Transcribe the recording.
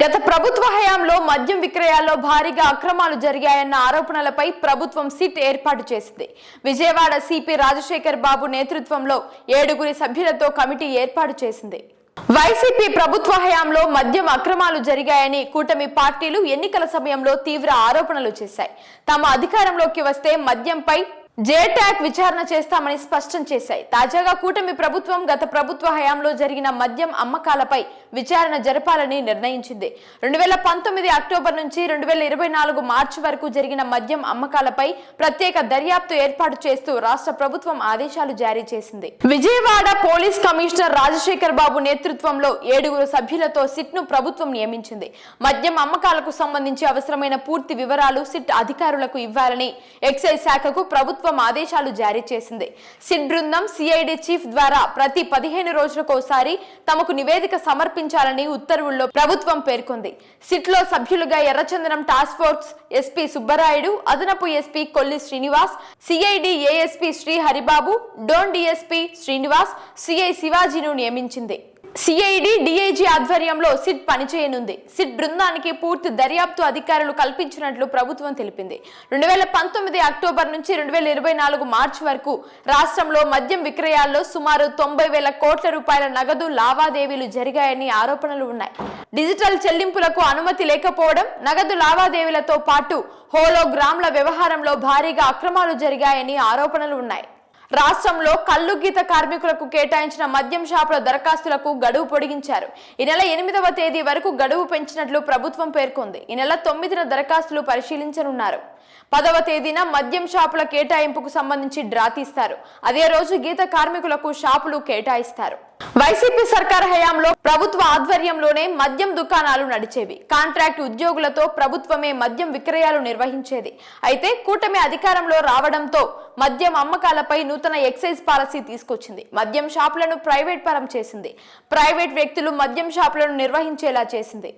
గత ప్రభుత్వ హయాంలో మద్యం విక్రయాల్లో భారీగా అక్రమాలు జరిగాయన్న ఆరోపణలపై ప్రభుత్వం సిట్ ఏర్పాటు చేసింది. విజయవాడ సిపి రాజశేఖర్ బాబు నేతృత్వంలో ఏడుగురి సభ్యులతో కమిటీ ఏర్పాటు చేసింది. వైసీపీ ప్రభుత్వ హయాంలో మద్యం అక్రమాలు జరిగాయని కూటమి పార్టీలు ఎన్నికల సమయంలో తీవ్ర ఆరోపణలు చేశాయి. తమ అధికారంలోకి వస్తే మద్యంపై జేటాక్ విచారణ చేస్తామని స్పష్టం చేశాయి. తాజాగా కూటమి ప్రభుత్వం గత ప్రభుత్వ హయాంలో జరిగిన మద్యం అమ్మకాలపై విచారణ జరపాలని నిర్ణయించింది. రెండు వేల పంతొమ్మిది అక్టోబర్ నుంచి రెండు వేల ఇరవై నాలుగు మార్చి వరకు జరిగిన మద్యం అమ్మకాలపై ప్రత్యేక దర్యాప్తు ఏర్పాటు చేస్తూ రాష్ట్ర ప్రభుత్వం ఆదేశాలు జారీ చేసింది. విజయవాడ పోలీస్ కమిషనర్ రాజశేఖర్ బాబు నేతృత్వంలో ఏడుగురు సభ్యులతో సిట్ను ప్రభుత్వం నియమించింది. మద్యం అమ్మకాలకు సంబంధించి అవసరమైన పూర్తి వివరాలు సిట్ అధికారులకు ఇవ్వాలని ఎక్సైజ్ శాఖకు ప్రభుత్వం ఆదేశాలు జారీ చేసింది. సిట్ బృందం సిఐడి చీఫ్ ద్వారా ప్రతి పదిహేను రోజులకోసారి తమకు నివేదిక సమర్పించాలని ఉత్తర్వుల్లో ప్రభుత్వం పేర్కొంది. సిట్లో సభ్యులుగా ఎర్రచందనం టాస్క్ ఫోర్స్ ఎస్పీ సుబ్బరాయుడు అదనపు SP Kolli Srinivas CID ASP Sri Haribabu Dhone DSP Srinivas CI శివాజీను నియమించింది. సిఐడి డిఐజీ ఆధ్వర్యంలో సిట్ పనిచేయనుంది. సిట్ బృందానికి పూర్తి దర్యాప్తు అధికారులు కల్పించినట్లు ప్రభుత్వం తెలిపింది. రెండు వేల పంతొమ్మిది అక్టోబర్ నుంచి రెండు వేల ఇరవై నాలుగు మార్చి వరకు రాష్ట్రంలో మద్యం విక్రయాల్లో సుమారు తొంభై వేల కోట్ల రూపాయల నగదు లావాదేవీలు జరిగాయని ఆరోపణలు ఉన్నాయి. డిజిటల్ చెల్లింపులకు అనుమతి లేకపోవడం నగదు లావాదేవీలతో పాటు హోలోగ్రామ్ల వ్యవహారంలో భారీగా అక్రమాలు జరిగాయని ఆరోపణలు ఉన్నాయి. రాష్ట్రంలో కళ్ళు గీత కార్మికులకు కేటాయించిన మద్యం షాపుల దరఖాస్తులకు గడువు పొడిగించారు. ఈ నెల ఎనిమిదవ తేదీ వరకు గడువు పెంచినట్లు ప్రభుత్వం పేర్కొంది. ఈ నెల తొమ్మిదిన దరఖాస్తులు పరిశీలించనున్నారు. పదవ తేదీన మద్యం షాపుల కేటాయింపుకు సంబంధించి డ్రా తీస్తారు. అదే రోజు గీత కార్మికులకు షాపులు కేటాయిస్తారు. వైసీపీ సర్కార్ హయాంలో ప్రభుత్వ ఆధ్వర్యంలోనే మద్యం దుకాణాలు నడిచేవి. కాంట్రాక్ట్ ఉద్యోగులతో ప్రభుత్వమే మద్యం విక్రయాలు నిర్వహించేది. అయితే కూటమి అధికారంలో రావడంతో మద్యం అమ్మకాలపై నూతన ఎక్సైజ్ పాలసీ తీసుకొచ్చింది. మద్యం షాపులను ప్రైవేట్ పరం చేసింది. ప్రైవేట్ వ్యక్తులు మద్యం షాపులను నిర్వహించేలా చేసింది.